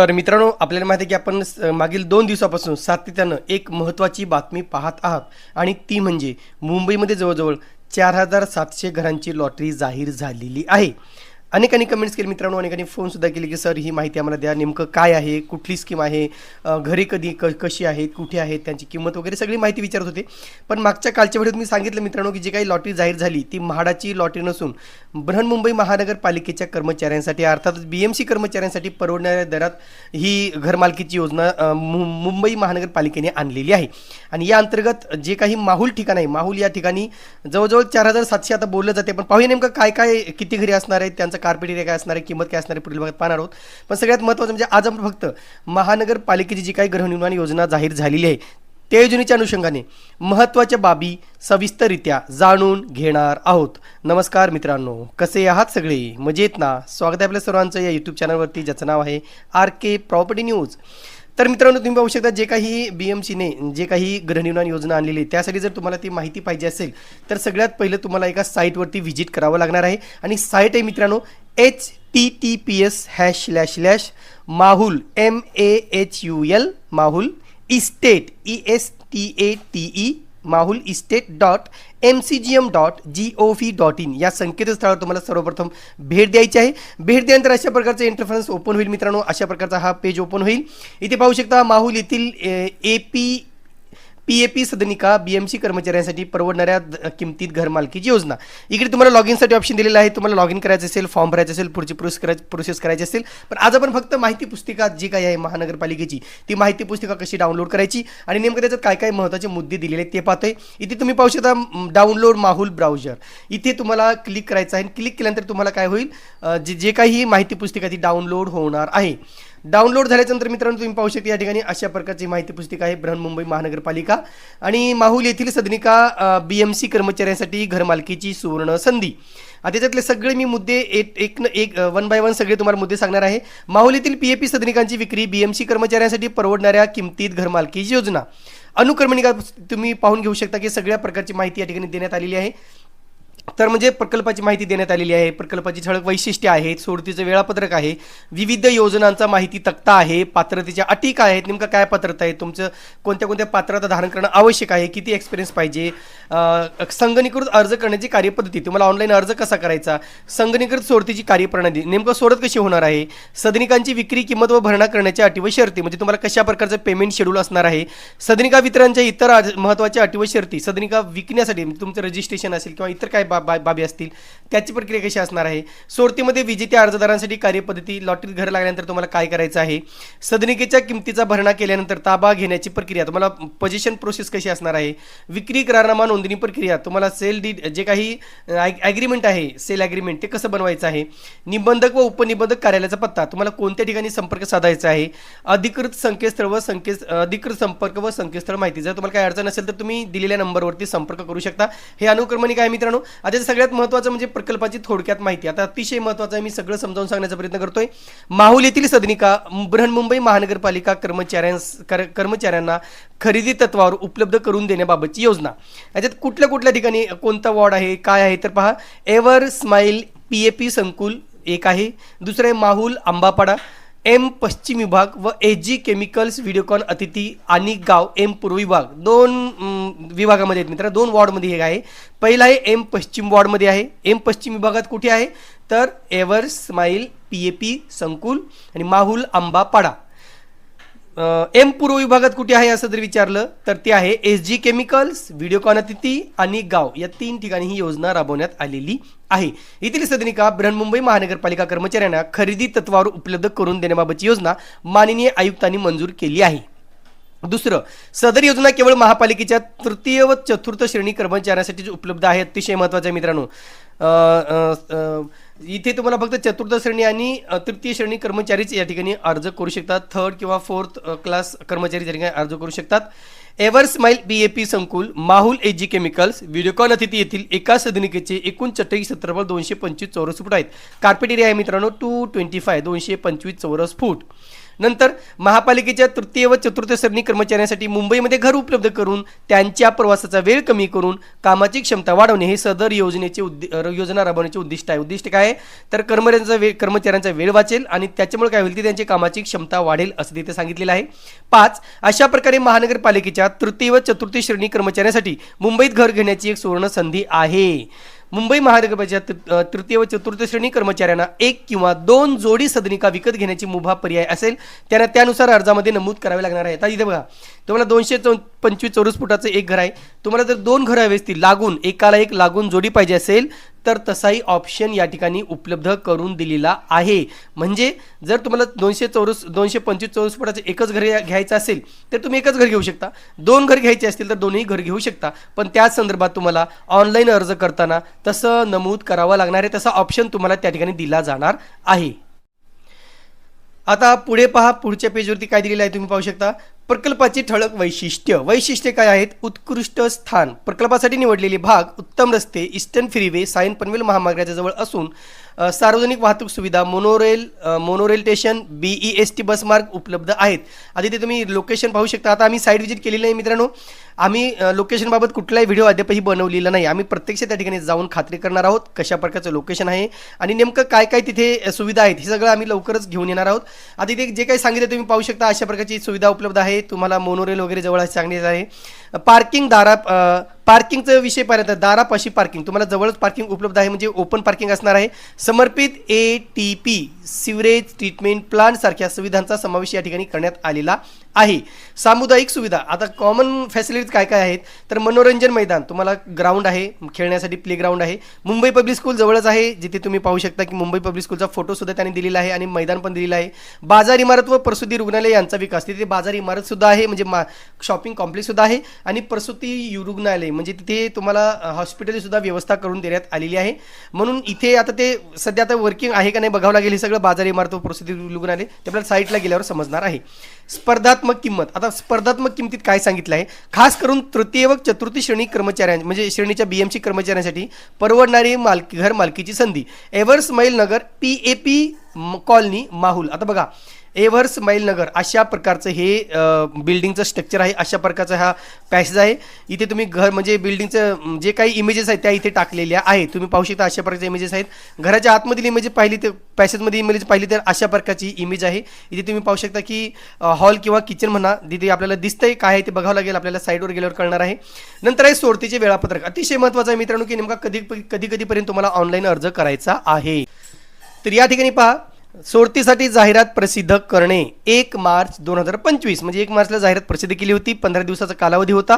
तर मित्रांनो आपल्याला माहिती आहे की आपण मागील दोन दिवसापासून सातत्यानं एक महत्त्वाची बातमी पाहत आहात. आणि ती म्हणजे मुंबईमध्ये जवळजवळ चार हजार सातशे घरांची लॉटरी जाहीर झालेली आहे. अनेकांनी कमेंट्स केले मित्रांनो अनेकांनी फोनसुद्धा केले की सर ही माहिती आम्हाला द्या. नेमकं काय आहे? कुठली स्कीम आहे? घरी कधी क कशी आहेत? कुठे आहेत? त्यांची किंमत वगैरे सगळी माहिती विचारत होते. पण मागच्या कालच्या व्हिडिओत मी सांगितलं मित्रांनो की जी काही लॉटरी जाहीर झाली ती म्हाडाची लॉटरी नसून बृहन्मुंबई महानगरपालिकेच्या कर्मचाऱ्यांसाठी अर्थातच बी एम सी कर्मचाऱ्यांसाठी परवडणाऱ्या दरात ही घरमालकीची योजना मुंबई महानगरपालिकेने आणलेली आहे. आणि या अंतर्गत जे काही माहूल ठिकाण आहे माहूल या ठिकाणी जवळजवळ चार हजार सातशे आता बोललं जाते पण पाहूया नेमकं काय काय किती घरी असणार आहे त्यांचं कार्पेट एरिया काय असणार आहे किंमत काय असणार आहे पुढील भागात पाहणार आहोत. पण सगळ्यात महत्त्वाचं म्हणजे आज आपण फक्त महानगरपालिकेची जी काही गृहनिर्माण योजना जाहीर झालेली आहे त्या योजनेच्या अनुषंगाने महत्त्वाच्या बाबी सविस्तररित्या जाणून घेणार आहोत. नमस्कार मित्रांनो कसे आहात सगळे? मजेत ना? स्वागत आहे आपल्या सर्वांचं या यूट्यूब चॅनलवरती ज्याचं नाव आहे आर के प्रॉपर्टी न्यूज तर मित्रांनो तुम्ही पाहू शकता जे काही बी एम सीने जे काही गृहनिर्माण योजना आणलेली आहे त्यासाठी जर तुम्हाला ती माहिती पाहिजे असेल तर सगळ्यात पहिलं तुम्हाला एका साईटवरती व्हिजिट करावं लागणार आहे. आणि साईट आहे मित्रांनो H T T P S hash slash slash Mahul M A H U L Mahul estate E S T A T E Mahul estate dot M C G M dot G O V dot in या संकेतस्थळावर तुम्हाला सर्वप्रथम भेट द्यायची आहे. भेट दिल्यानंतर अशा प्रकारचं इंटरफरन्स ओपन होईल मित्रांनो. अशा प्रकारचा हा पेज ओपन होईल. इथे पाहू शकता माहुल येथील A P P A P सदनिका बी एम सी कर्मचाऱ्यांसाठी परवडणाऱ्या द- किमतीत घरमालकीची योजना. इकडे तुम्हाला लॉग इनसाठी ऑप्शन दिलेला आहे. तुम्हाला लॉग इन करायचं असेल फॉर्म भरायचं असेल पुढची प्रोसेस करायची प्रोसेस करायची असेल. पण आज आपण फक्त माहिती पुस्तिका जी काही आहे महानगरपालिकेची ती माहिती पुस्तिका कशी डाउनलोड करायची आणि नेमकं त्याच्यात काय काय महत्त्वाचे मुद्दे दिलेले आहेत ते पाहतोय. इथे तुम्ही पाहू शकता डाउनलोड माहुल ब्राउझर इथे तुम्हाला क्लिक करायचं आहे क्लिक केल्यानंतर तुम्हाला काय होईल? जे जे काही माहिती पुस्तिका ती डाउनलोड होणार आहे. डाउनलोड झाल्याच्यानंतर मित्रांनो तुम्ही पाहू शकता या ठिकाणी अशा प्रकारची माहिती पुस्तिका आहे बृहन्मुंबई महानगरपालिका. आणि माहुल येथील सदनिका बी एम सी कर्मचाऱ्यांसाठी घरमालकीची सुवर्ण संधी. आता त्याच्यातले सगळे मी मुद्दे एक एक न एक वन बाय वन सगळे तुम्हाला मुद्दे सांगणार आहे. माहुल येथील पी ए पी सदनिकांची विक्री बी एम सी कर्मचाऱ्यांसाठी परवडणाऱ्या किमतीत घरमालकीची योजना. अनुक्रमणिका तुम्ही पाहून घेऊ शकता की सगळ्या प्रकारची माहिती या ठिकाणी देण्यात आलेली आहे. तर म्हणजे प्रकल्पाची माहिती देण्यात आलेली आहे. प्रकल्पाची ठळक वैशिष्ट्ये आहेत सोडतीचं वेळापत्रक आहे विविध योजनांचा माहिती तक्ता आहे पात्रतेच्या अटी काय आहेत नेमकं काय पात्रता आहे तुमचं कोणत्या कोणत्या पात्रता धारण करणं आवश्यक आहे किती एक्सपिरियन्स पाहिजे संगणीकृत अर्ज करण्याची कार्यपद्धती तुम्हाला ऑनलाईन अर्ज कसा करायचा संगणीकृत सोडतीची कार्यप्रणाली नेमकं सोडत कशी होणार आहे सदनिकांची विक्री किंमत व भरणा करण्याच्या अटी व शर्ती म्हणजे तुम्हाला कशा प्रकारचं पेमेंट शेड्यूल असणार आहे सदनिका वितरणच्या इतर आज- महत्त्वाच्या अटी व शर्ती सदनिका विकण्यासाठी म्हणजे तुमचं रजिस्ट्रेशन असेल किंवा इतर काय बा- बा- बाबी असतील. त्याची प्रक्रिया कशी असणार आहे? सोडतीमध्ये विजेत्या अर्जदारांसाठी कार्यपद्धती लॉटरीत घर लागल्यानंतर तुम्हाला काय करायचं आहे? सदनिकेच्या किमतीचा भरणा केल्यानंतर ताबा घेण्याची प्रक्रिया तुम्हाला पोझिशन प्रोसेस कशी असणार आहे? विक्री करारनामा नोंदणी प्रक्रिया तुम्हाला सेल डी जे काही ॲग्रीमेंट आहे सेल ॲग्रीमेंट ते कसं बनवायचं आहे? निबंधक व उपनिबंधक कार्यालयाचा पत्ता तुम्हाला कोणत्या ठिकाणी संपर्क साधायचा आहे? अधिकृत संकेतस्थळ व संकेत अधिकृत संपर्क व संकेतस्थळ माहिती जर तुम्हाला काही अडचण असेल तर तुम्ही दिलेल्या नंबरवरती संपर्क करू शकता. हे अनुक्रमणिका आहे मित्रांनो? आता सगळ्यात महत्त्वाचं म्हणजे प्रकल्पाची थोडक्यात माहिती. आता अतिशय महत्त्वाचं आहे मी सगळं समजावून सांगण्याचा प्रयत्न करतोय. माहुल येथील सदनिका बृहन्मुंबई महानगरपालिका कर्मचाऱ्यांस कर कर्मचाऱ्यांना खरेदी तत्वावर उपलब्ध करून देण्याबाबतची योजना. याच्यात कुठल्या कुठल्या ठिकाणी कोणता वॉर्ड आहे काय आहे तर पहा ever smile P A P संकुल एक आहे. दुसरं आहे माहुल आंबापाडा. एम पश्चिम विभाग व एच जी केमिकल्स व्हिडिओकॉन अतिथी आणि गाव एम पूर्व विभाग. दोन विभागामध्ये आहेत मित्र दोन वॉर्डमध्ये हे आहे. पहिला आहे एम पश्चिम वॉर्डमध्ये आहे. एम पश्चिम विभागात कुठे आहे? तर ever smile P A P संकुल आणि माहुल आंबापाडा. एम पूर्व विभागात कुठे आहे असं जर विचारलं तर ते आहे एस जी केमिकल्स व्हिडिओकॉन अतिथी आणि गाव. या तीन ठिकाणी ही योजना राबवण्यात आलेली आहे. येथील सदनिका बृहन्मुंबई महानगरपालिका कर्मचाऱ्यांना खरेदी तत्वावर उपलब्ध करून देण्याबाबतची योजना माननीय आयुक्तांनी मंजूर केली आहे. दुसरं सदर योजना केवळ महापालिकेच्या तृतीय व चतुर्थ श्रेणी कर्मचाऱ्यांसाठी उपलब्ध आहे अतिशय महत्त्वाचं आहे मित्रांनो. इथे तुम्हाला फक्त चतुर्थ श्रेणी आणि तृतीय श्रेणी कर्मचारीच या ठिकाणी अर्ज करू शकतात. थर्ड किंवा फोर्थ क्लास कर्मचारी या ठिकाणी अर्ज करू शकतात. Ever smile B A P संकुल Mahul H G chemicals Videocon अतिथी येथील एका सदनिकेचे एकूण चटई क्षेत्रफळ दोनशे पंचवीस चौरस फूट आहेत. कार्पेट एरिया आहे मित्रांनो टू ट्वेंटी फाय दोनशे पंचवीस चौरस फूट. नंतर महापालिकेच्या तृतीय व चतुर्थ श्रेणी कर्मचाऱ्यांसाठी मुंबईमध्ये घर उपलब्ध करून त्यांच्या प्रवासाचा वेळ कमी करून कामाची क्षमता वाढवणे हे सदर योजनेचे उद्दि योजना राबवण्याचे उद्दिष्ट आहे. उद्दिष्ट काय आहे? तर कर्मचाऱ्यांचा वेळ कर्मचाऱ्यांचा वेळ वाचेल आणि त्याच्यामुळे काय होईल? ते त्यांची कामाची क्षमता वाढेल असं तिथे सांगितलेलं आहे. पाच अशा प्रकारे महानगरपालिकेच्या तृतीय व चतुर्थी श्रेणी कर्मचाऱ्यांसाठी मुंबईत घर घेण्याची एक सुवर्ण संधी आहे. मुंबई महानगरपालिकेच्या तृ- तृतीय व चतुर्थ श्रेणी कर्मचाऱ्यांना एक किंवा दोन जोडी सदनिका विकत घेण्याची मुभा पर्याय असेल त्यांना त्यानुसार अर्जामध्ये नमूद करावे लागणार आहे. आता इथे बघा तुम्हाला दोनशे चौ पंचवीस चौरस फुटाचं एक घर आहे. तुम्हाला जर दोन घरं हवी असतील लागून एकाला एक लागून जोडी पाहिजे असेल तर तसाही ऑप्शन या ठिकाणी उपलब्ध करून दिलेला आहे. म्हणजे जर तुम्हाला दोनशे चौरस दोनशे पंचवीस चौरस फुटाचं एकच घर घ्यायचं असेल तर तुम्ही एकच घर घेऊ शकता. दोन घर घ्यायचे असतील तर दोन्ही घर घेऊ शकता. पण त्याच संदर्भात तुम्हाला ऑनलाईन अर्ज करताना तसं नमूद करावं लागणार आहे. तसा ऑप्शन तुम्हाला त्या ठिकाणी दिला जाणार आहे. आता पुढे पहा पुढच्या पेजवरती काय दिलेलं आहे तुम्ही पाहू शकता. प्रकल्पाची ठळक वैशिष्ट्य. वैशिष्ट्य काय आहेत? उत्कृष्ट स्थान. प्रकल्पासाठी निवडलेले भाग उत्तम रस्ते ईस्टर्न फ्रीवे सायन पनवेल महामार्गाच्या जवळ असून सार्वजनिक वाहतूक सुविधा monorail monorail station B E S T bus मार्ग उपलब्ध आहेत. आधी ते तुम्ही लोकेशन पाहू शकता. आता आम्ही साईट व्हिजिट केलेली नाही मित्रांनो. आम्ही लोकेशनबाबत कुठलाही व्हिडिओ अद्यापही बनवलेला नाही. आम्ही प्रत्यक्ष त्या ठिकाणी जाऊन खात्री करणार आहोत कशा प्रकारचं लोकेशन आहे आणि नेमकं काय काय तिथे सुविधा आहेत हे सगळं आम्ही लवकरच घेऊन येणार आहोत. आता ते जे काही सांगितलं तुम्ही पाहू शकता अशा प्रकारची सुविधा उपलब्ध आहे. तुम्हाला मोनोरेल वगैरे जवळ सांगण्यात आहे पार्किंग दारा पार्किंगचा विषय पाहिजे दारापाशी पार्किंग. तुम्हाला जवळच पार्किंग उपलब्ध आहे म्हणजे ओपन पार्किंग असणार आहे. समर्पित A T P sewerage treatment plant सारख्या सुविधांचा समावेश या ठिकाणी करण्यात आलेला आहे. सामुदायिक सुविधा आता कॉमन फॅसिलिटीज काय काय आहेत? तर मनोरंजन मैदान तुम्हाला ग्राउंड आहे खेळण्यासाठी प्लेग्राऊंड आहे. मुंबई पब्लिक स्कूल जवळच आहे जिथे तुम्ही पाहू शकता की मुंबई पब्लिक स्कूलचा फोटोसुद्धा त्यांनी दिलेला आहे आणि मैदान पण दिलेलं आहे. बाजार इमारत व प्रसूती रुग्णालय यांचा विकास तिथे बाजार इमारतसुद्धा आहे म्हणजे मा शॉपिंग कॉम्प्लेक्ससुद्धा आहे आणि प्रसूती रुग्णालय म्हणजे तिथे तुम्हाला हॉस्पिटलसुद्धा व्यवस्था करून देण्यात आलेली आहे. म्हणून इथे आता ते सध्या आता वर्किंग आहे का नाही बघावं लागेल हे सगळं बाजार इमारत व प्रसूती आले ते आपल्याला साईटला गेल्यावर समजणार आहे. स्पर्धात्मक किंमत आता स्पर्धात्मक किंमतीत काय सांगितलं आहे? खास करून तृतीय व चतुर्थी श्रेणी कर्मचाऱ्यां म्हणजे श्रेणीच्या बीएमसी कर्मचाऱ्यांसाठी परवडणारी मालकी घर मालकीची संधी. Ever smile Nagar P A P colony Mahul. आता बघा एव्हर्स मैलनगर अशा प्रकारचं हे बिल्डिंगचं स्ट्रक्चर आहे अशा प्रकारचा हा पॅसेज आहे. इथे तुम्ही घर म्हणजे बिल्डिंगचं जे काही इमेजेस आहेत त्या इथे टाकलेल्या आहे तुम्ही पाहू शकता अशा प्रकारचे इमेजेस आहेत. घराच्या आतमधील इमेज पाहिली तर पॅसेजमध्ये इमेज पाहिली तर अशा प्रकारची इमेज आहे. इथे तुम्ही पाहू शकता की हॉल किंवा किचन म्हणा तिथे आपल्याला दिसतंय काय आहे ते बघावं लागेल आपल्याला साईडवर गेल्यावर कळणार आहे. नंतर आहे सोडतीचे वेळापत्रक. अतिशय महत्त्वाचं आहे मित्रांनो की नेमका कधी कधी कधीपर्यंत तुम्हाला ऑनलाईन अर्ज करायचा आहे. तर या ठिकाणी पहा सोडतीसाठी जाहिरात प्रसिद्ध करणे. एक मार्च दोन हजार पंचवीस म्हणजे एक मार्चला जाहिरात प्रसिद्ध केली होती. पंधरा दिवसाचा कालावधी होता.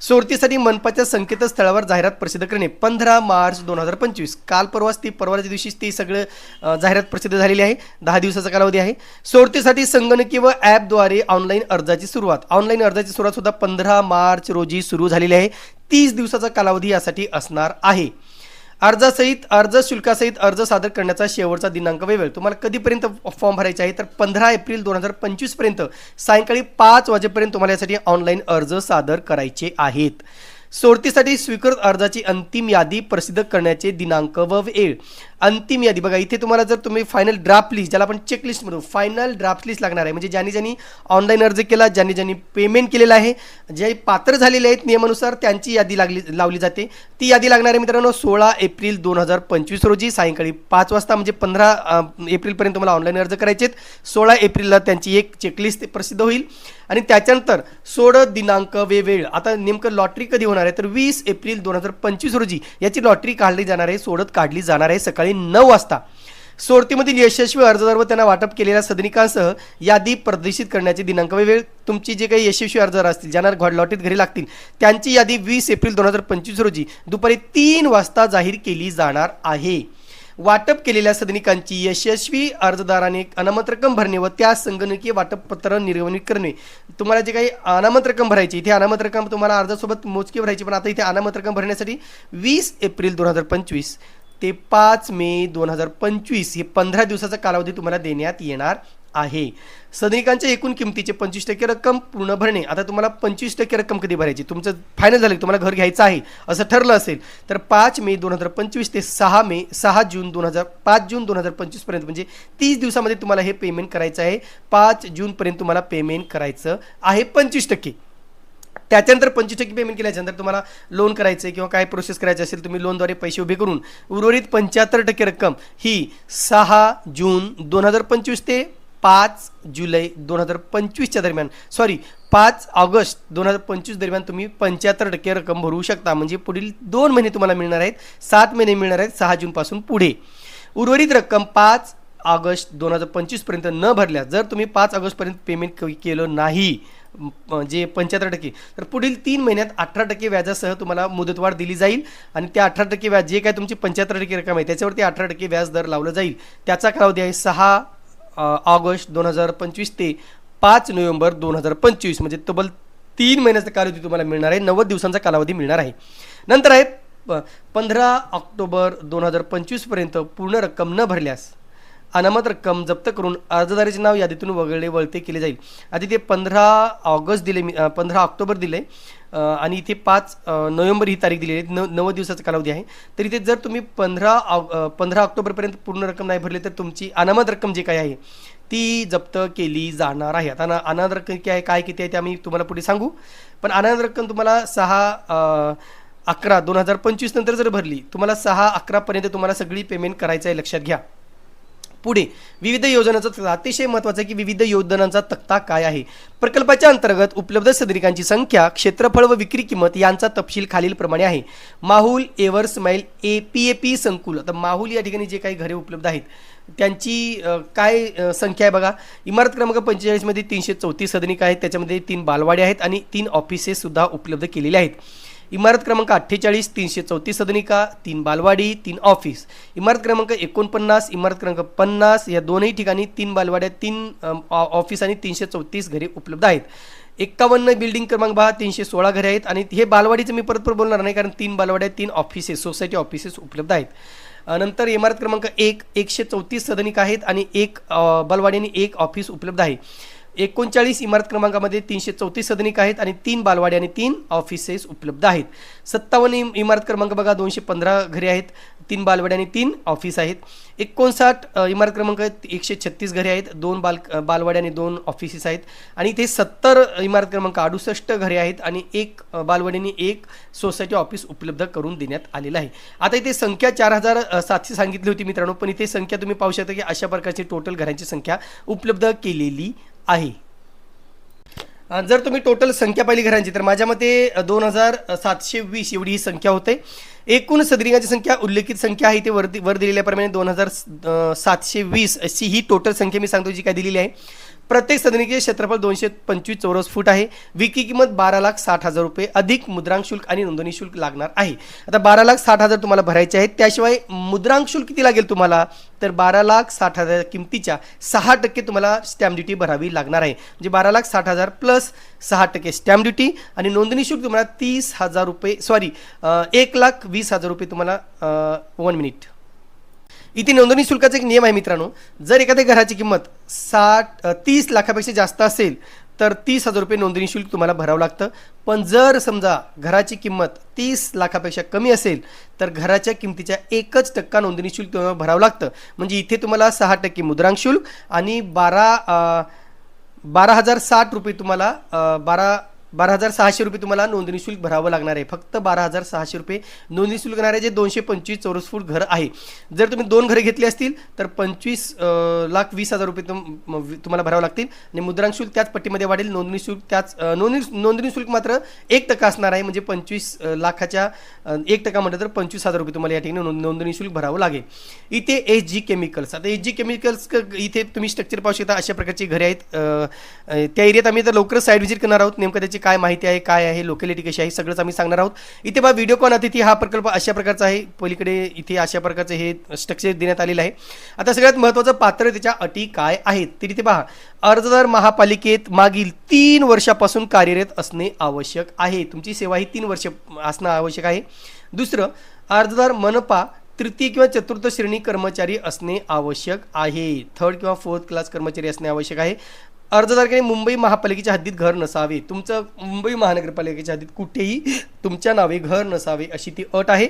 सोडतीसाठी मनपाच्या संकेतस्थळावर जाहिरात प्रसिद्ध करणे. पंधरा मार्च दोन हजार पंचवीस काल परवाच ती परवाच्या दिवशीच ती सगळं जाहिरात प्रसिद्ध झालेली आहे. दहा दिवसाचा कालावधी आहे. सोडतीसाठी संगणकी व ॲपद्वारे ऑनलाईन अर्जाची सुरुवात. ऑनलाईन अर्जाची सुरुवात सुद्धा पंधरा मार्च रोजी सुरू झालेली आहे. तीस दिवसाचा कालावधी यासाठी असणार आहे. अर्जासहित अर्ज शुल्कासहित अर्ज सादर करण्याचा शेवटचा दिनांक वेळ तुम्हाला कधीपर्यंत फॉर्म भरायचा आहे? तर पंधरा एप्रिल दोन हजार पंचवीसपर्यंत सायंकाळी पाच वाजेपर्यंत तुम्हाला यासाठी ऑनलाईन अर्ज सादर करायचे आहेत. सोडतीसाठी स्वीकृत अर्जाची अंतिम यादी प्रसिद्ध करण्याचे दिनांक व वेळ. अंतिम यादी. बघा इथे तुम्हाला जर तुम्ही फायनल ड्राफ्ट लिस्ट ज्याला आपण चेकलिस्ट म्हणू फायनल ड्राफ्ट लिस्ट लागणार आहे. म्हणजे ज्यांनी ज्यांनी ऑनलाईन अर्ज केला ज्यांनी ज्यांनी पेमेंट केलेलं आहे जे पात्र झालेले आहेत नियमानुसार त्यांची यादी लागली लावली जाते. ती यादी लागणार आहे मित्रांनो सोळा एप्रिल दोन हजार पंचवीस रोजी सायंकाळी पाच वाजता म्हणजे पंधरा एप्रिलपर्यंत तुम्हाला ऑनलाईन अर्ज करायचे आहेत. सोळा एप्रिलला त्यांची एक चेकलिस्ट प्रसिद्ध होईल. आणि त्याच्यानंतर सोळा दिनांक वे वेळ आता नेमकं लॉटरी कधी होणार आहे? तर वीस एप्रिल दोन हजार पंचवीस रोजी याची लॉटरी काढली जाणार आहे सोडत काढली जाणार आहे सकाळी नऊ वाजता. सोडतीमधील यशस्वी अर्जदार व त्यांना वाटप केलेल्या सदनिकांसह यादी प्रदर्शित करण्याचे दिनांक व वेळ तुमची जे काही यशस्वी अर्जदार असतील ज्यांना घड लॉटरीत घरी लागतील त्यांची यादी वीस एप्रिल दोन हजार पंचवीस रोजी दुपारी तीन वाजता जाहीर केली जाणार आहे. वाटप केलेल्या सदनिकांची यशस्वी अर्जदाराने अनामत रक्कम भरणे व त्या संगणकीय वाटप पत्र निर्गमनित करणे. तुम्हाला जे काही अनामत रक्कम भरायची इथे अनामत रक्कम तुम्हाला अर्जासोबत मोजकी भरायची पण आता इथे अनामत रक्कम भरण्यासाठी वीस एप्रिल दोन हजार पंचवीस. ते पाच मे दोन हजार पंचवीस हे पंधरा दिवसाचा कालावधी तुम्हाला देण्यात येणार आहे. सदनिकांच्या एकूण किमतीचे पंचवीस टक्के रक्कम पूर्ण भरणे. आता तुम्हाला पंचवीस टक्के रक्कम कधी भरायची? तुमचं फायनल झालं तुम्हाला घर घ्यायचं आहे असं ठरलं असेल तर पाच मे दोन हजार पंचवीस ते सहा मे सहा जून दोन हजार पाच जून दोन हजार पंचवीसपर्यंत म्हणजे तीस दिवसामध्ये तुम्हाला हे पेमेंट करायचं आहे. पाच जूनपर्यंत तुम्हाला पेमेंट करायचं आहे पंचवीस टक्के. त्याच्यानंतर पंचवीस टक्के पेमेंट केल्याच्यानंतर तुम्हाला लोन करायचं आहे किंवा काय प्रोसेस करायचं असेल तुम्ही लोनद्वारे पैसे उभे करून उर्वरित पंच्याहत्तर टक्के रक्कम ही सहा जून दोन हजार पंचवीस ते पाच जुलै दोन हजार पंचवीसच्या दरम्यान सॉरी पाच ऑगस्ट दोन हजार पंचवीस दरम्यान तुम्ही पंच्याहत्तर टक्के रक्कम भरू शकता. म्हणजे पुढील दोन महिने तुम्हाला मिळणार आहेत सात महिने मिळणार आहेत सहा जूनपासून पुढे. उर्वरित रक्कम पाच ऑगस्ट दोन हजार पंचवीसपर्यंत न भरल्या जर तुम्ही पाच ऑगस्टपर्यंत पेमेंट क- केलं नाही जे पंच्याहत्तर टक्के. तर पुढील तीन महिन्यात अठरा टक्के व्याजासह तुम्हाला मुदतवाढ दिली जाईल आणि त्या अठरा टक्के व्याज जे काय तुमची पंच्याहत्तर टक्के रक्कम आहे त्याच्यावरती अठरा टक्के व्याज दर लावलं जाईल. त्याचा कालावधी आहे सहा ऑगस्ट दोन हजार पंचवीस ते पाच नोव्हेंबर दोन हजार पंचवीस. म्हणजे तब्बल तीन महिन्याचा कालावधी तुम्हाला मिळणार आहे. नव्वद दिवसांचा कालावधी मिळणार आहे. नंतर आहे प- पंधरा ऑक्टोबर दोन हजार पंचवीसपर्यंत पूर्ण रक्कम न भरल्यास अनामत रक्कम जप्त करून अर्जदाराचे नाव यादीतून वगळले वळते केले जाईल. आधी ते पंधरा ऑगस्ट दिले मी पंधरा ऑक्टोबर दिले आणि इथे पाच नोव्हेंबर ही तारीख दिलेली आहे. न नव्वद दिवसाचा कालावधी आहे. तर इथे जर तुम्ही पंधरा ऑग पंधरा ऑक्टोबरपर्यंत पूर्ण रक्कम नाही भरली तर तुमची अनामत रक्कम जी काही आहे ती जप्त केली जाणार आहे. आता अनाद अनामत रक्कम काय आहे काय किती आहे ते आम्ही तुम्हाला पुढे सांगू. पण अनामत रक्कम तुम्हाला सहा अकरा दोन हजार पंचवीस नंतर जर भरली तुम्हाला सहा अकरापर्यंत तुम्हाला सगळी पेमेंट करायचं आहे लक्षात घ्या. पुढे. विविध योजनांचा तक्ता अतिशय महत्त्वाचं आहे की विविध योजनांचा तक्ता काय आहे? प्रकल्पाच्या अंतर्गत उपलब्ध सदनिकांची संख्या क्षेत्रफळ व विक्री किंमत यांचा तपशील खालीलप्रमाणे आहे. Mahul ever smile A P A P संकुल. आता माहुल या ठिकाणी जे काही घरे उपलब्ध आहेत त्यांची काय संख्या आहे बघा? इमारत क्रमांक पंचेचाळीसमध्ये तीनशे चौतीस सदनिक आहेत त्याच्यामध्ये तीन बालवाडी आहेत आणि तीन ऑफिसेससुद्धा उपलब्ध केलेले आहेत. इमारत क्रमांक अठ्ठेचाळीस तीनशे चौतीस सदनिका तीन बालवाडी तीन ऑफिस. इमारत क्रमांक एकोणपन्नास इमारत क्रमांक पन्नास या दोनही ठिकाणी तीन बालवाड्या तीन ऑ- ऑफिस आणि तीनशे चौतीस घरे उपलब्ध आहेत. एक्कावन्न बिल्डिंग क्रमांक पहा तीनशे सोळा घरे आहेत आणि हे बालवाडीचं मी परत परत बोलणार नाही कारण तीन बालवाड्या तीन ऑफिसेस सोसायटी ऑफिसेस उपलब्ध आहेत. नंतर इमारत क्रमांक एक एकशे चौतीस सदनिका आहेत आणि एक बालवाडी आणि एक ऑफिस उपलब्ध आहे. एकोणचाळीस इमारत क्रमांकामध्ये तीनशे चौतीस सदनिक आहेत आणि तीन बालवाडी आणि तीन ऑफिसेस उपलब्ध आहेत. सत्तावन्न इम- इमारत क्रमांक बघा दोनशे पंधरा घरे आहेत तीन बालवाडी आणि तीन ऑफिस आहेत. एकोणसाठ इमारत क्रमांक एकशे छत्तीस घरे आहेत दोन बाल अ, बालवाडी आणि दोन ऑफिसेस आहेत. आणि इथे सत्तर इमारत क्रमांक अडुसष्ट घरे आहेत आणि एक बालवाडीने एक सोसायटी ऑफिस उपलब्ध करून देण्यात आलेलं आहे. आता इथे संख्या चार हजार सातशे सांगितली होती मित्रांनो पण इथे संख्या तुम्ही पाहू शकता की अशा प्रकारची टोटल घरांची संख्या उपलब्ध केलेली आहे. जर तुम्ही टोटल संख्या पाहिली घरांची तर माझ्या मते दोन हजार सातशे वीस एवढी ही संख्या होते. एकूण सदरिंगाची संख्या उल्लेखित संख्या आहे ते वरती वर दिलेल्याप्रमाणे दोन हजार सातशे वीस अशी ही टोटल संख्या मी सांगतो जी काय दिलेली आहे. प्रत्येक सदनिकेचे क्षेत्रफळ दोनशे पंचवीस चौरस फूट आहे. विकी किंमत बारा लाख साठ हजार रुपये. अधिक मुद्रांक शुल्क आणि नोंदणी शुल्क लागणार आहे. आता बारा लाख साठ हजार तुम्हाला भरायचे आहेत. त्याशिवाय मुद्रांक शुल्क किती लागेल तुम्हाला? तर बारा लाख साठ हजार किमतीच्या सहा टक्के तुम्हाला स्टॅम्प ड्युटी भरावी लागणार आहे. म्हणजे बारा लाख साठ हजार प्लस सहा टक्के स्टॅम्प ड्युटी आणि नोंदणी शुल्क तुम्हाला तीस हजार रुपये सॉरी एक लाख वीस हजार रुपये तुम्हाला वन मिनिट इथे नोंदणी शुल्काचा एक नियम आहे मित्रांनो. जर एखाद्या घराची किंमत साठ तीस लाखापेक्षा जास्त असेल तर तीस हजार रुपये नोंदणी शुल्क तुम्हाला भरावं लागतं. पण जर समजा घराची किंमत तीस लाखापेक्षा कमी असेल तर घराच्या किमतीच्या एकच टक्का नोंदणी शुल्क तुम्हाला भरावं लागतं. म्हणजे इथे तुम्हाला सहा टक्के मुद्रांक शुल्क आणि बारा बारा हजार साठ रुपये तुम्हाला बारा बारा हजार सहाशे रुपये तुम्हाला नोंदणी शुल्क भरावं लागणार आहे. फक्त बारा हजार सहाशे रुपये नोंदणी शुल्क येणार आहे जे दोनशे पंचवीस चौरस फूट घर आहे. जर तुम्ही दोन घरे घेतली असतील तर पंचवीस लाख वीस हजार रुपये तुम तुम्हाला भरावं लागतील. आणि मुद्रांक शुल्क त्याच पट्टीमध्ये वाढेल. नोंदणी शुल्क त्याच नोंदणी नोंदणी शुल्क मात्र एक टक्का असणार आहे. म्हणजे पंचवीस लाखाच्या एक टक्का म्हटलं तर पंचवीस हजार रुपये तुम्हाला या ठिकाणी नोंदणी शुल्क भरावं लागेल. इथे एच जी केमिकल्स आता एच जी केमिकल्स इथे तुम्ही स्ट्रक्चर पाहू शकता. अशा प्रकारची घरे आहेत. त्या एरियात आम्ही तर लवकरच साईड व्हिजिट करणार आहोत. नेमकं त्याची काय माहिती आहे काय आहे लोकॅलिटी कशी आहे सगळंच आम्ही सांगणार आहोत. इथे बा व्हिडिओ कॉन अतिथी हा प्रकल्प अशा प्रकारचा आहे. पलीकडे इथे अशा प्रकारचं हे स्ट्रक्चर देण्यात आलेलं आहे. आता सगळ्यात महत्त्वाचं पात्र त्याच्या अटी काय आहेत? ते तिथे पहा अर्जदार महापालिकेत मागील तीन वर्षापासून कार्यरत असणे आवश्यक आहे. तुमची सेवा ही तीन वर्ष असणं आवश्यक आहे. दुसरं अर्जदार मनपा तृतीय किंवा चतुर्थ श्रेणी कर्मचारी असणे आवश्यक आहे. थर्ड किंवा फोर्थ क्लास कर्मचारी असणे आवश्यक आहे. अर्जदाराने मुंबई महापालिकेच्या हद्दीत घर नसावे. तुमचं मुंबई महानगरपालिकेच्या हद्दीत कुठेही तुमच्या नावे घर नसावे अशी ती अट आहे.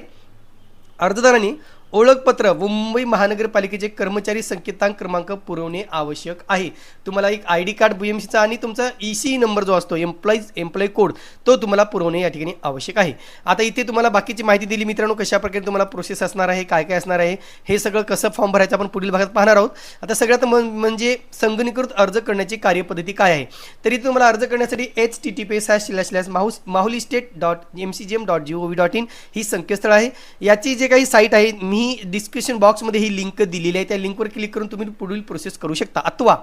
अर्जदारांनी ओळखपत्र मुंबई महानगरपालिकेचे कर्मचारी संकेतांक क्रमांक पुरवणे आवश्यक आहे तुम्हाला एक I D card B M सीचा आणि तुमचा ई सी नंबर जो असतो एम्प्लॉईज एम्प्लॉई कोड तो तुम्हाला पुरवणे या ठिकाणी आवश्यक आहे आता इथे तुम्हाला बाकीची माहिती दिली मित्रांनो कशा प्रकारे तुम्हाला प्रोसेस असणार आहे काय काय असणार आहे हे सगळं कसं फॉर्म भरायचं आपण पुढील भागात पाहणार आहोत आता सगळ्यात म्हणजे संगणीकृत अर्ज करण्याची कार्यपद्धती काय आहे तरी तुम्हाला अर्ज करण्यासाठी H T T P slash slash slash Mahus Mahuli state dot M C G M dot G O V dot in ही संकेतस्थळ आहे याची जे काही साईट आहे मी डिस्क्रिप्शन बॉक्समध्ये ही लिंक दिलेली आहे. त्या लिंकवर क्लिक करून तुम्ही पुढील प्रोसेस करू शकता. अथवा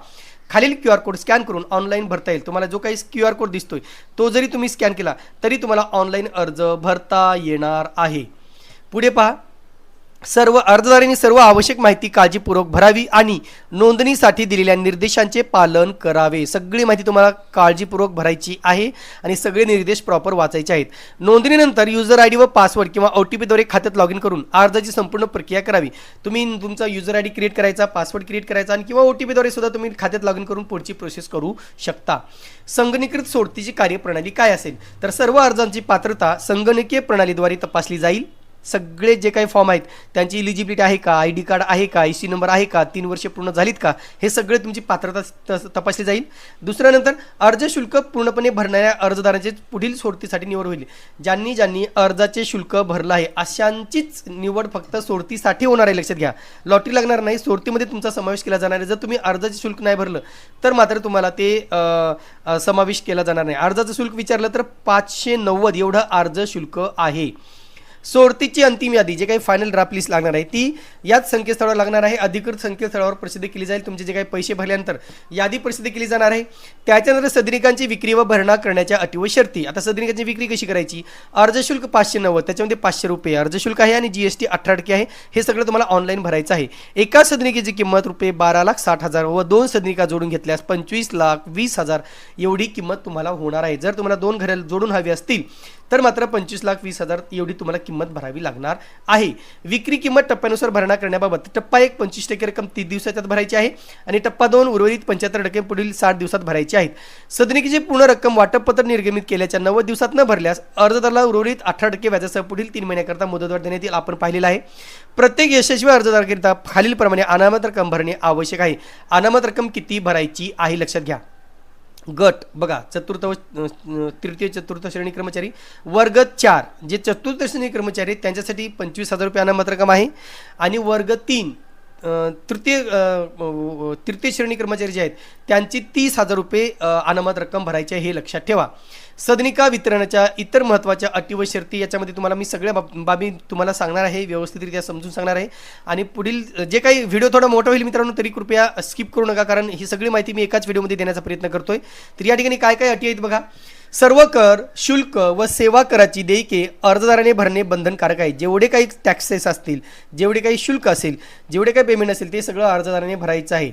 खालील क्यू आर कोड स्कॅन करून ऑनलाईन भरता येईल. तुम्हाला जो काही क्यू आर कोड दिसतोय तो जरी तुम्ही स्कॅन केला तरी तुम्हाला ऑनलाईन अर्ज भरता येणार आहे. पुढे पहा. सर्व अर्जदारांनी सर्व आवश्यक माहिती काळजीपूर्वक भरावी आणि नोंदणीसाठी दिलेल्या निर्देशांचे पालन करावे. सगळी माहिती तुम्हाला काळजीपूर्वक भरायची आहे आणि सगळे निर्देश प्रॉपर वाचायचे आहेत. नोंदणीनंतर युजर आय डी व पासवर्ड किंवा ओ टी पीद्वारे खात्यात लॉग इन करून अर्जाची संपूर्ण प्रक्रिया करावी. तुम्ही तुमचा युजर आय डी क्रिएट करायचा पासवर्ड क्रिएट करायचा आणि किंवा ओ टी पीद्वारे सुद्धा तुम्ही खात्यात लॉग इन करून पुढची प्रोसेस करू शकता. संगणकीकृत सोडतीची कार्यप्रणाली काय असेल? तर सर्व अर्जांची पात्रता संगणकीय प्रणालीद्वारे तपासली जाईल. सगळे जे काही फॉर्म आहेत त्यांची इलिजिबिलिटी आहे का आय डी कार्ड आहे का आय सी नंबर आहे का तीन वर्षे पूर्ण झालीत का हे सगळे तुमची पात्रता त- तपासली जाईल. दुसऱ्यानंतर अर्ज शुल्क पूर्णपणे भरणाऱ्या अर्जदारांचे पुढील सोडतीसाठी निवड होईल. ज्यांनी ज्यांनी अर्जाचे शुल्क भरलं आहे अशांचीच निवड फक्त सोडतीसाठी होणार आहे लक्षात घ्या. लॉटरी लागणार नाही सोडतीमध्ये तुमचा समावेश केला जाणार आहे. जर तुम्ही अर्जाचे शुल्क नाही भरलं तर मात्र तुम्हाला ते समावेश केला जाणार नाही. अर्जाचं शुल्क विचारलं तर पाचशे नव्वद एवढं अर्ज शुल्क आहे. सोडतीची अंतिम यादी जे काही फायनल ड्राफ्ट लिस्ट लागणार आहे ती याच संकेतस्थळावर लागणार आहे. अधिकृत संकेतस्थळावर प्रसिद्ध केली जाईल. तुमचे जे काही पैसे भरल्यानंतर यादी प्रसिद्ध केली जाणार आहे. त्याच्यानंतर सदनिकांची विक्री व भरणा करण्याच्या अटी व शर्ती. आता सदनिकांची विक्री कशी करायची? अर्जशुल्क पाचशे नव्वद त्याच्यामध्ये पाचशे रुपये अर्जशुल्क आहे आणि जी एस टी अठरा टक्के आहे. हे सगळं तुम्हाला ऑनलाईन भरायचं आहे. एका सदनिकेची किंमत रुपये बारा लाख साठ हजार व दोन सदनिका जोडून घेतल्यास पंचवीस लाख वीस हजार एवढी किंमत तुम्हाला होणार आहे. जर तुम्हाला दोन घरे जोडून हवी असतील तर मात्र पंचवीस लाख वीस हजार एवढी तुम्हाला किंमत भरावी लागणार आहे. विक्री किंमत टप्प्यानुसार भरणा करण्याबाबत टप्पा एक पंचवीस टक्के रक्कम तीस दिवसाच्यात भरायची आहे आणि टप्पा दोन उर्वरित पंच्याहत्तर टक्के पुढील साठ दिवसात भरायची आहेत. सदनिकेची पूर्ण रक्कम वाटपपत्र निर्गमित केल्याच्या नव्वद दिवसात न भरल्यास अर्जदाराला उर्वरित अठरा टक्के व्याजासह पुढील तीन महिन्याकरता मुदतवाढ देण्यात येईल आपण पाहिलेलं आहे. प्रत्येक यशस्वी अर्जदाराकरिता खालीलप्रमाणे अनामत रक्कम भरणे आवश्यक आहे. अनामत रक्कम किती भरायची आहे लक्षात घ्या. गट. बघा चतुर्थ व तृतीय चतुर्थ श्रेणी कर्मचारी. वर्ग चार जे चतुर्थ श्रेणी कर्मचारी आहेत त्यांच्यासाठी पंचवीस हजार रुपये अनामत रक्कम आहे. आणि वर्ग तीन तृतीय तृतीय श्रेणी कर्मचारी जे आहेत त्यांची तीस हजार रुपये अनामत रक्कम भरायची आहे हे लक्षात ठेवा. सदनिका वितरणाच्या इतर महत्त्वाच्या अटी व शर्ती याच्यामध्ये तुम्हाला मी सगळ्या बाब बाबी तुम्हाला सांगणार आहे व्यवस्थितरित्या समजून सांगणार आहे. आणि पुढील जे काही व्हिडिओ थोडा मोठा होईल मित्रांनो तरी कृपया स्किप करू नका कारण ही सगळी माहिती मी एकाच व्हिडिओमध्ये देण्याचा प्रयत्न करतोय. तर या ठिकाणी काय काय अटी आहेत बघा. सर्व कर शुल्क व सेवा कराची देयके अर्जदाराने भरणे बंधनकारक आहे. जेवढे काही टॅक्सेस असतील जेवढे काही शुल्क असेल जेवढे काही पेमेंट असेल ते सगळं अर्जदाराने भरायचं आहे.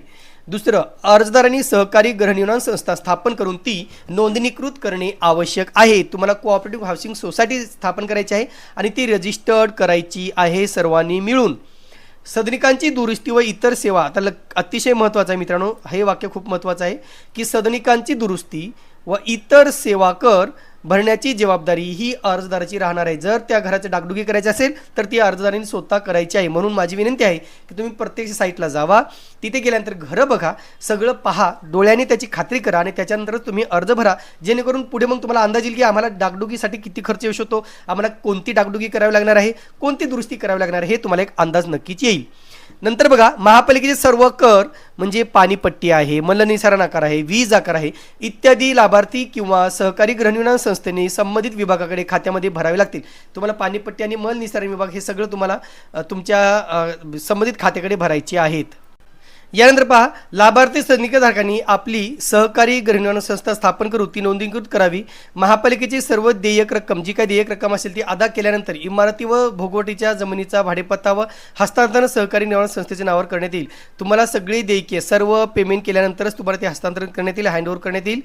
दुसरं अर्जदारांनी सहकारी गृहनिर्माण संस्था स्थापन करून ती नोंदणीकृत करणे आवश्यक आहे. तुम्हाला कोऑपरेटिव्ह हाऊसिंग सोसायटी स्थापन करायची आहे आणि ती रजिस्टर्ड करायची आहे सर्वांनी मिळून. सदनिकांची दुरुस्ती व इतर सेवा आता ल अतिशय महत्त्वाचं आहे मित्रांनो हे वाक्य खूप महत्त्वाचं आहे की सदनिकांची दुरुस्ती व इतर सेवा कर भरण्याची जबाबदारी ही अर्जदाराची राहणार आहे. जर त्या घराचे डागडुगी करायची असेल तर ती अर्जदारांनी स्वतः करायची आहे. म्हणून माझी विनंती आहे की तुम्ही प्रत्यक्ष साईटला जावा. तिथे गेल्यानंतर घरं बघा. सगळं पहा. डोळ्याने त्याची खात्री करा आणि त्याच्यानंतरच तुम्ही अर्ज भरा. जेणेकरून पुढे मग तुम्हाला अंदाज येईल की आम्हाला डागडुगीसाठी किती खर्च येऊ शकतो. आम्हाला कोणती डागडुगी करावी लागणार आहे? कोणती दुरुस्ती करावी लागणार आहे? हे तुम्हाला एक अंदाज नक्कीच येईल. नंतर बघा महापालिकेचे सर्व कर म्हणजे पाणीपट्टी आहे मलनिसारण आकार आहे वीज आकार आहे इत्यादी लाभार्थी किंवा सहकारी गृहनिर्माण संस्थेने संबंधित विभागाकडे खात्यामध्ये भरावे लागतील. तुम्हाला पाणीपट्टी आणि मल निसारण विभाग हे सगळं तुम्हाला तुमच्या संबंधित खात्याकडे भरायचे आहेत. यानंतर पहा लाभार्थी सदनिकधारकांनी आपली सहकारी गृहनिर्माण संस्था स्थापन करून ती नोंदणीकृत करावी. महापालिकेची सर्व देयक रक्कम जी काही देयक रक्कम असेल ती अदा केल्यानंतर इमारती व भोगवटीच्या जमिनीचा भाडेपत्ता व हस्तांतरण सहकारी निर्माण संस्थेच्या नावावर करण्यात येईल. तुम्हाला सगळी देयके सर्व पेमेंट केल्यानंतरच तुम्हाला ते हस्तांतरण करण्यात येईल हँडओव्हर करण्यात येईल.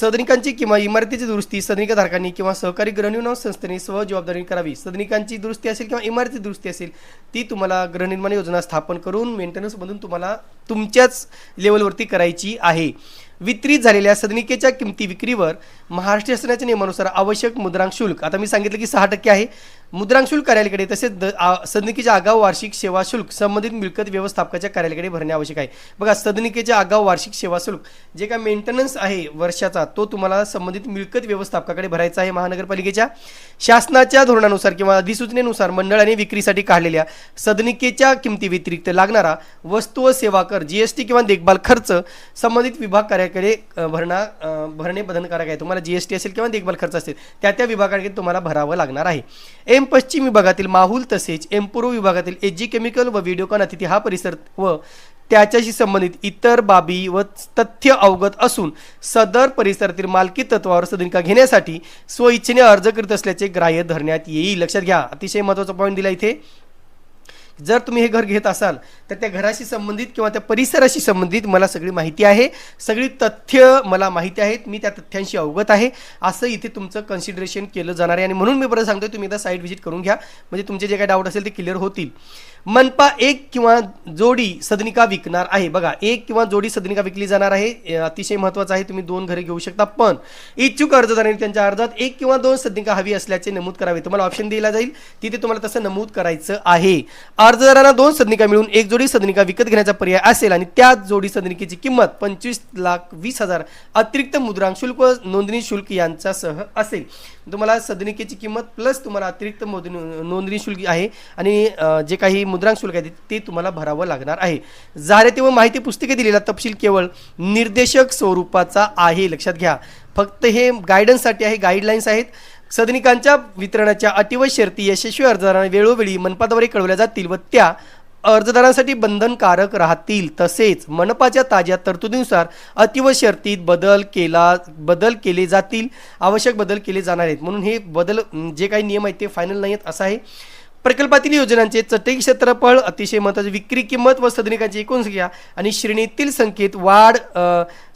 सदनिकांची किंवा इमारतीची दुरुस्ती सदनिकधारकांनी किंवा सहकारी गृहनिर्माण संस्थेने स्वजबाबदारी करावी. सदनिकांची दुरुस्ती असेल किंवा इमारती दुरुस्ती असेल ती तुम्हाला गृहनिर्माण योजना स्थापन करून मेंटेनन्समधून तुम्हाला तुमच्याच लेवलवरती करायची आहे. वितरित झालेल्या सदनिकेच्या किमती विक्रीवर महाराष्ट्र शासनाच्या नियमानुसार आवश्यक मुद्रांक शुल्क. आता मी सांगितलं की सहा टक्के आहे. मुद्रांक शुल्क कार्यालयाकडे तसेच द सदनिकेच्या आगाऊ वार्षिक सेवा शुल्क संबंधित मिळकत व्यवस्थापकाच्या कार्यालयाकडे भरणे आवश्यक आहे. बघा सदनिकेच्या आगाऊ वार्षिक सेवा शुल्क जे काय मेंटेनन्स आहे वर्षाचा तो तुम्हाला संबंधित मिळकत व्यवस्थापकाकडे भरायचा आहे महानगरपालिकेच्या शासनाच्या धोरणानुसार किंवा अधिसूचनेनुसार मंडळाने विक्रीसाठी काढलेल्या सदनिकेच्या किमती व्यतिरिक्त लागणारा वस्तू व सेवा कर जीएसटी किंवा देखभाल खर्च संबंधित विभाग कार्याकडे भरणा भरणे बंधनकारक आहे. तुम्हाला जीएसटी असेल किंवा देखभाल खर्च असेल त्या त्या विभागाकडे तुम्हाला भरावं लागणार आहे. एम पश्चिम विभागातील माहुल तसेच एम विभागातील एजी केमिकल व व्हिडिओकॉन अतिथी हा परिसर व त्याच्याशी संबंधित इतर बाबी व तथ्य अवगत असून सदर परिसरातील मालकी तत्वावर सदनिका घेण्यासाठी स्वइच्छेने अर्ज करीत असल्याचे ग्राह्य धरण्यात येईल. लक्षात घ्या. अतिशय महत्त्वाचा पॉईंट दिला इथे. जर तुम्ही हे घर घेत असाल तर त्या घराशी संबंधित किंवा त्या परिसराशी संबंधित मला सगळी माहिती आहे. सगळी तथ्य मला माहिती आहेत. मी त्या तथ्यांशी अवगत आहे. असं इथे तुमचं कन्सिडरेशन केलं जाणार आहे. आणि म्हणून मी बरं सांगतोय तुम्ही एकदा साईट व्हिजिट करून घ्या. म्हणजे तुमचे जे काही डाऊट असेल ते क्लिअर होतील. मनपा एक किंवा जोडी सदनिका विकणार आहे. बघा एक किंवा जोडी सदनिका विकली जाणार आहे. अतिशय महत्त्वाचं आहे. तुम्ही दोन घरे घेऊ शकता. पण इच्छुक अर्जदारांनी त्यांच्या अर्जात एक किंवा दोन सदनिका हवी असल्याचे नमूद करावे. तुम्हाला ऑप्शन दिला जाईल. तिथे तुम्हाला तसं नमूद करायचं आहे. अर्जदारांना दोन सदनिका मिळून एक जोडी सदनिका विकत घेण्याचा पर्याय असेल आणि त्या जोडी सदनिकेची किंमत पंचवीस लाख वीस हजार अतिरिक्त मुद्रांक शुल्क नोंदणी शुल्क यांच्यासह असेल. तुम्हाला सदनिकेची किंमत प्लस तुम्हाला अतिरिक्त मोदनी- नोंदणी शुल्क आहे आणि जे काही मुद्रांक शुल्क आहे ते तुम्हाला भरावं लागणार आहे. जाहिराती व माहिती पुस्तिके दिलेला तपशील केवळ निर्देशक स्वरूपाचा आहे लक्षात घ्या. फक्त हे गायडन्ससाठी आहे गाईडलाईन्स आहेत. सदनिकांच्या वितरणाच्या अटी व शर्ती यशस्वी अर्जदारांना वेळोवेळी मनपाद्वारे कळवल्या जातील व त्या अर्जदारांसाठी बंधनकारक राहतील तसेच मनपाच्या ताज्या तरतुदीनुसार अतिव शर्तीत बदल केला बदल केले जातील आवश्यक बदल केले जाणार आहेत. म्हणून हे बदल जे काही नियम आहेत ते फायनल नाही आहेत असं आहे. प्रकल्पातील योजनांचे चटई क्षेत्रफळ अतिशय महत्त्वाचे विक्री किंमत व सदनिकांची एकूण संख्या आणि श्रेणीतील संख्येत वाढ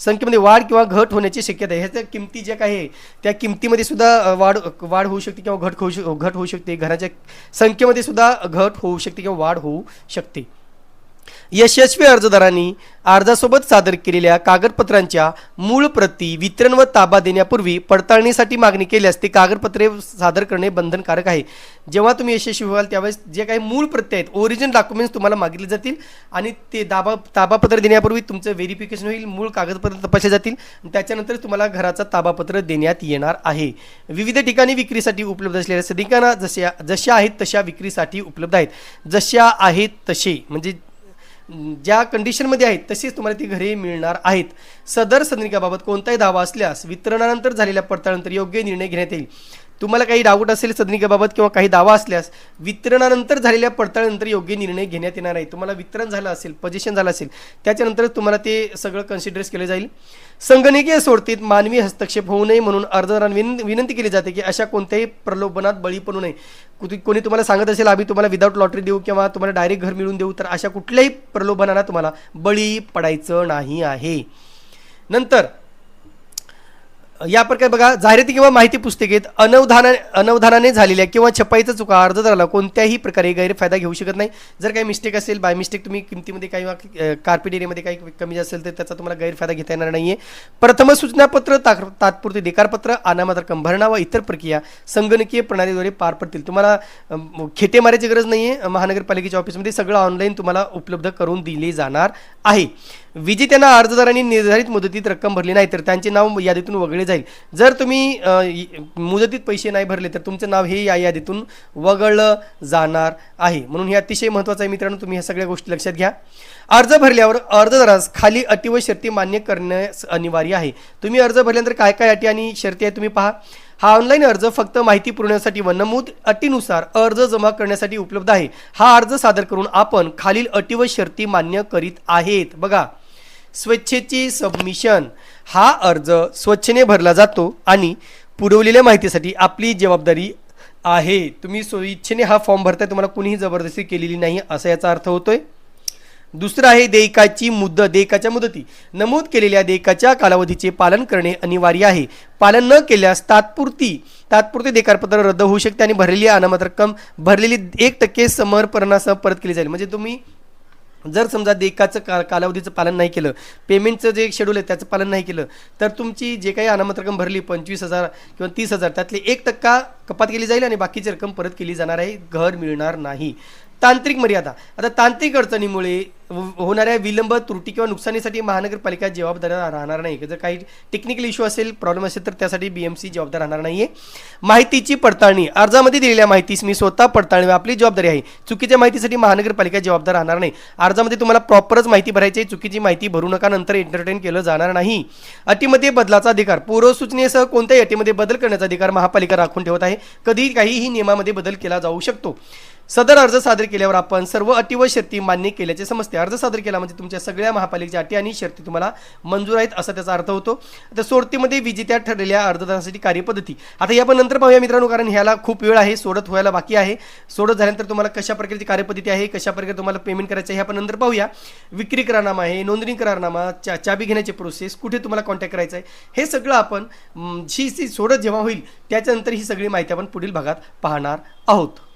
संख्येमध्ये वाढ किंवा घट होण्याची शक्यता आहे. ह्याच्या किमती ज्या काही आहे त्या किमतीमध्ये सुद्धा वाढ वाढ होऊ शकते किंवा घट होऊ घट होऊ शकते. घराच्या संख्येमध्ये सुद्धा घट होऊ शकते किंवा वाढ होऊ शकते. यशस्वी अर्जदारांनी अर्जासोबत सादर केलेल्या कागदपत्रांच्या मूळ प्रती वितरण व ताबा देण्यापूर्वी पडताळणीसाठी मागणी केल्यास ते कागदपत्रे सादर करणे बंधनकारक आहे. जेव्हा तुम्ही यशस्वी व्हाल त्यावेळेस जे काही मूळ प्रती आहेत ओरिजिनल डॉक्युमेंट्स तुम्हाला मागितले जातील आणि ते दाबा ताबापत्र देण्यापूर्वी तुमचं व्हेरिफिकेशन होईल मूळ कागदपत्र तपासले जातील त्याच्यानंतर तुम्हाला घराचा ताबापत्र देण्यात येणार आहे. विविध ठिकाणी विक्रीसाठी उपलब्ध असलेल्या सदिकांना जशा जशा आहेत तशा विक्रीसाठी उपलब्ध आहेत. जशा आहेत तसे म्हणजे ज्या कंडिशनमध्ये आहेत तशीच तुम्हाला ती घरे मिळणार आहेत. सदर सदनिकाबाबत कोणताही दावा असल्यास वितरणानंतर झालेल्या पडताळानंतर योग्य निर्णय घेण्यात येईल. तुम्हाला काही डाऊट असेल सदनिकेबाबत किंवा काही दावा असल्यास वितरणानंतर झालेल्या पडताळीनंतर योग्य निर्णय घेण्यात येणार आहे. तुम्हाला वितरण झालं असेल पजेशन झालं असेल त्याच्यानंतर तुम्हाला ते सगळं कन्सिडरेस केलं जाईल. संगणकीय सोडतीत मानवी हस्तक्षेप होऊ नये म्हणून अर्जदारांना विन विनंती केली जाते की अशा कोणत्याही प्रलोभनात बळी पडू नये. कुठे- कोणी तुम्हाला सांगत असेल आम्ही तुम्हाला विदाऊट लॉटरी देऊ किंवा तुम्हाला डायरेक्ट घर मिळून देऊ तर अशा कुठल्याही प्रलोभनाला तुम्हाला बळी पडायचं नाही आहे. नंतर या प्रकारे बघा जाहिराती किंवा माहिती पुस्तिकेत अनवधाना अनवधानाने झालेल्या किंवा छपाईचा चुका अर्जदाराला कोणत्याही प्रकारे गैरफायदा घेऊ शकत नाही. जर काही मिस्टेक असेल बाय मिस्टेक तुम्ही किमतीमध्ये काही कार्पेट एरियामध्ये काही कमी असेल तर त्याचा तुम्हाला गैरफायदा घेता येणार नाही आहे प्रथम सूचनापत्र ताक तात्पुरते देकारपत्र अनामत रक्कम भरणा व इतर प्रक्रिया संगणकीय प्रणालीद्वारे पार पडतील. तुम्हाला खेटे मारायची गरज नाही आहे महानगरपालिकेच्या ऑफिसमध्ये सगळं ऑनलाईन तुम्हाला उपलब्ध करून दिले जाणार आहे. विजेत्यांना अर्जदारांनी निर्धारित मुदतीत रक्कम भरली नाही तर त्यांचे नाव यादीतून वगळले जाईल. जर तुम्ही मुदतीत पैसे नाही भरले तर तुमचं नाव हे या यादीतून वगळलं जाणार आहे. म्हणून हे अतिशय महत्त्वाचं आहे मित्रांनो तुम्ही ह्या सगळ्या गोष्टी लक्षात घ्या. अर्ज भरल्यावर अर्जदारास खाली अटी व शर्ती मान्य करण्यास अनिवार्य आहे. तुम्ही अर्ज भरल्यानंतर काय काय अटी आणि शर्ती आहे तुम्ही पहा. हा ऑनलाईन अर्ज फक्त माहिती पुरवण्यासाठी व नमूद अटीनुसार अर्ज जमा करण्यासाठी उपलब्ध आहे. हा अर्ज सादर करून आपण खालील अटी व शर्ती मान्य करीत आहेत. बघा स्वच्छेची सबमिशन हा अर्ज स्वच्छेने भरला जातो आणि पुरवलेल्या माहितीसाठी आपली जबाबदारी आहे. तुम्ही स्वइच्छेने हा फॉर्म भरताय तुम्हाला कुणीही जबरदस्ती केलेली नाही असा याचा अर्थ होतोय. दुसरं आहे देयकाची मुदत देयकाच्या मुदती. नमूद केलेल्या देयकाच्या कालावधीचे पालन करणे अनिवार्य आहे. पालन न केल्यास तात्पुरती तात्पुरते देकारपत्र रद्द होऊ शकते आणि भरलेली अनामत रक्कम भरलेली एक टक्के समर्पणासह परत केली जाईल. म्हणजे तुम्ही जर समजा देयकाचं का कालावधीचं पालन नाही केलं पेमेंटचं जे शेड्यूल आहे त्याचं पालन नाही केलं तर तुमची जे काही अनामत रक्कम भरली पंचवीस हजार किंवा तीस हजार त्यातली एक टक्का कपात केली जाईल आणि बाकीची रक्कम परत केली जाणार आहे घर मिळणार नाही. तांत्रिक मर्यादा. आता तांत्रिक अडचणीमुळे हो-, होणाऱ्या विलंब त्रुटी किंवा नुकसानीसाठी महानगरपालिका जबाबदार राहणार नाही जर काही टेक्निकल इश्यू असेल प्रॉब्लेम असेल तर त्यासाठी बीएमसी जबाबदार राहणार नाहीये. माहितीची पडताळणी. अर्जामध्ये दिलेल्या माहितीस मी स्वतः पडताळणी आपली जबाबदारी आहे. चुकीच्या माहितीसाठी महानगरपालिका जबाबदार राहणार नाही. अर्जामध्ये तुम्हाला प्रॉपरच माहिती भरायची आहे. चुकीची माहिती भरू नका नंतर एंटरटेन केलं जाणार नाही. अटीमध्ये बदलाचा अधिकार. पूर्वसूचनेसह कोणत्याही अटीमध्ये बदल करण्याचा अधिकार महापालिका राखून ठेवत आहे. कधीही काहीही नियमामध्ये बदल केला जाऊ शकतो. सदर अर्ज सादर केल्यावर आपण सर्व अटी व शर्ती मान्य केल्याचे समजते. अर्ज सादर केला म्हणजे तुमच्या सगळ्या महापालिकेच्या अटी आणि शर्ती तुम्हाला मंजूर आहेत असा त्याचा अर्थ होतो. आता सोडतीमध्ये विजेत्या ठरलेल्या अर्जदारासाठी कार्यपद्धती. आता या पण नंतर पाहूया मित्रांनो कारण ह्याला खूप वेळ आहे सोडत व्हायला बाकी आहे. सोडत झाल्यानंतर तुम्हाला कशा प्रकारची कार्यपद्धती आहे कशा प्रकारे तुम्हाला पेमेंट करायचं आहे हे आपण नंतर पाहूया. विक्री करारनामा आहे नोंदणी करारनामा चा चाबी घेण्याची प्रोसेस कुठे तुम्हाला कॉन्टॅक्ट करायचं आहे हे सगळं आपण जी सोडत जेव्हा होईल त्याच्यानंतर ही सगळी माहिती आपण पुढील भागात पाहणार आहोत.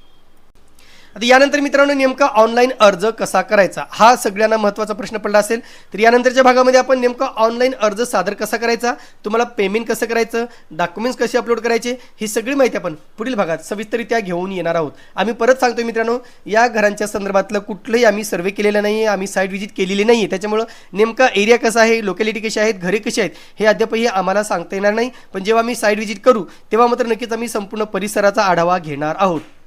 आता यानंतर मित्रांनो नेमका ऑनलाईन अर्ज कसा करायचा? हा सगळ्यांना महत्त्वाचा प्रश्न पडला असेल. तर यानंतरच्या भागामध्ये आपण नेमका ऑनलाईन अर्ज सादर कसा करायचा? तुम्हाला पेमेंट कसं करायचं? डॉक्युमेंट्स कसे अपलोड करायचे? ही सगळी माहिती आपण पुढील भागात सविस्तरित्या घेऊन येणार आहोत. आम्ही परत सांगतोय मित्रांनो या घरांच्या संदर्भातलं कुठलंही आम्ही सर्वे केलेलं नाही आहे आम्ही साईट व्हिजिट केलेली नाही आहे त्याच्यामुळं नेमका एरिया कसा आहे लोकॅलिटी कशी आहेत घरे कशी आहेत हे अद्यापही आम्हाला सांगता येणार नाही. पण जेव्हा आम्ही साईट व्हिजिट करू तेव्हा मात्र नक्कीच आम्ही संपूर्ण परिसराचा आढावा घेणार आहोत.